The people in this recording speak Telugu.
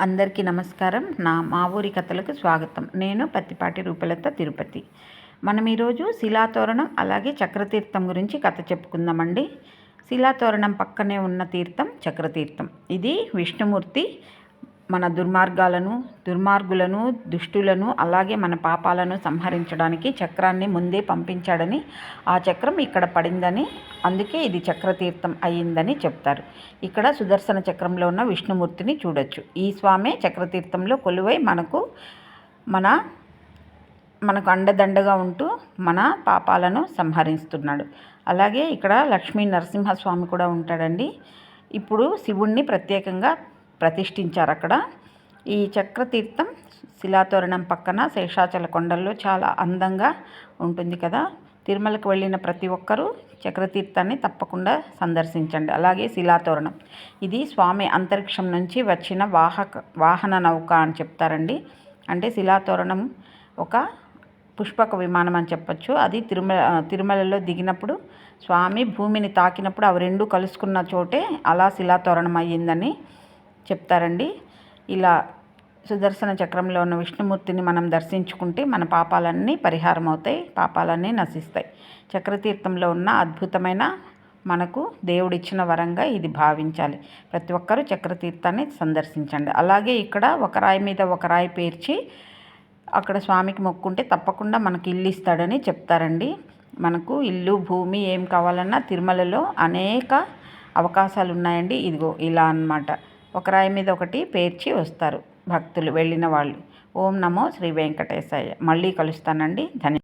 అందరికీ నమస్కారం. నా మా ఊరి కథలకు స్వాగతం. నేను పత్తిపాటి రూపలత తిరుపతి. మనం ఈరోజు శిలాతోరణం అలాగే చక్రతీర్థం గురించి కథ చెప్పుకుందామండి. శిలాతోరణం పక్కనే ఉన్న తీర్థం చక్రతీర్థం. ఇది విష్ణుమూర్తి మన దుర్మార్గాలను దుర్మార్గులను దుష్టులను అలాగే మన పాపాలను సంహరించడానికి చక్రాన్ని ముందే పంపించాడని ఆ చక్రం ఇక్కడ పడిందని అందుకే ఇది చక్రతీర్థం అయ్యిందని చెప్తారు. ఇక్కడ సుదర్శన చక్రంలో ఉన్న విష్ణుమూర్తిని చూడొచ్చు. ఈ స్వామి చక్రతీర్థంలో కొలువై మనకు మన మనకు అండదండగా ఉంటూ మన పాపాలను సంహరిస్తున్నాడు. అలాగే ఇక్కడ లక్ష్మీ నరసింహస్వామి కూడా ఉంటాడండి. ఇప్పుడు శివుణ్ణి ప్రత్యేకంగా ప్రతిష్ఠించారు అక్కడ. ఈ చక్రతీర్థం శిలాతోరణం పక్కన శేషాచల కొండల్లో చాలా అందంగా ఉంటుంది కదా. తిరుమలకు వెళ్ళిన ప్రతి ఒక్కరూ చక్రతీర్థాన్ని తప్పకుండా సందర్శించండి. అలాగే శిలాతోరణం. ఇది స్వామి అంతరిక్షం నుంచి వచ్చిన వాహక వాహన నౌక అని చెప్తారండి. అంటే శిలాతోరణం ఒక పుష్పక విమానం అని చెప్పచ్చు. అది తిరుమల తిరుమలలో దిగినప్పుడు స్వామి భూమిని తాకినప్పుడు అవి రెండు కలుసుకున్న చోటే అలా శిలాతోరణం అయ్యిందని చెప్తారండి. ఇలా సుదర్శన చక్రంలో ఉన్న విష్ణుమూర్తిని మనం దర్శించుకుంటే మన పాపాలన్నీ పరిహారం అవుతాయి పాపాలన్నీ నశిస్తాయి. చక్రతీర్థంలో ఉన్న అద్భుతమైన మనకు దేవుడిచ్చిన వరంగా ఇది భావించాలి. ప్రతి ఒక్కరూ చక్రతీర్థాన్ని సందర్శించండి. అలాగే ఇక్కడ ఒక రాయి మీద ఒక రాయి పేర్చి అక్కడ స్వామికి మొక్కుంటే తప్పకుండా మనకి ఇల్లు ఇస్తాడని చెప్తారండి. మనకు ఇల్లు భూమి ఏం కావాలన్నా తిరుమలలో అనేక అవకాశాలు ఉన్నాయండి ఇదిగో ఇలా అనమాట ఒక రాయి మీద ఒకటి పేర్చి వస్తారు భక్తులు వెళ్ళిన వాళ్ళు. ఓం నమో శ్రీ వెంకటేశాయ. మళ్ళీ కలుస్తానండి. ధన్య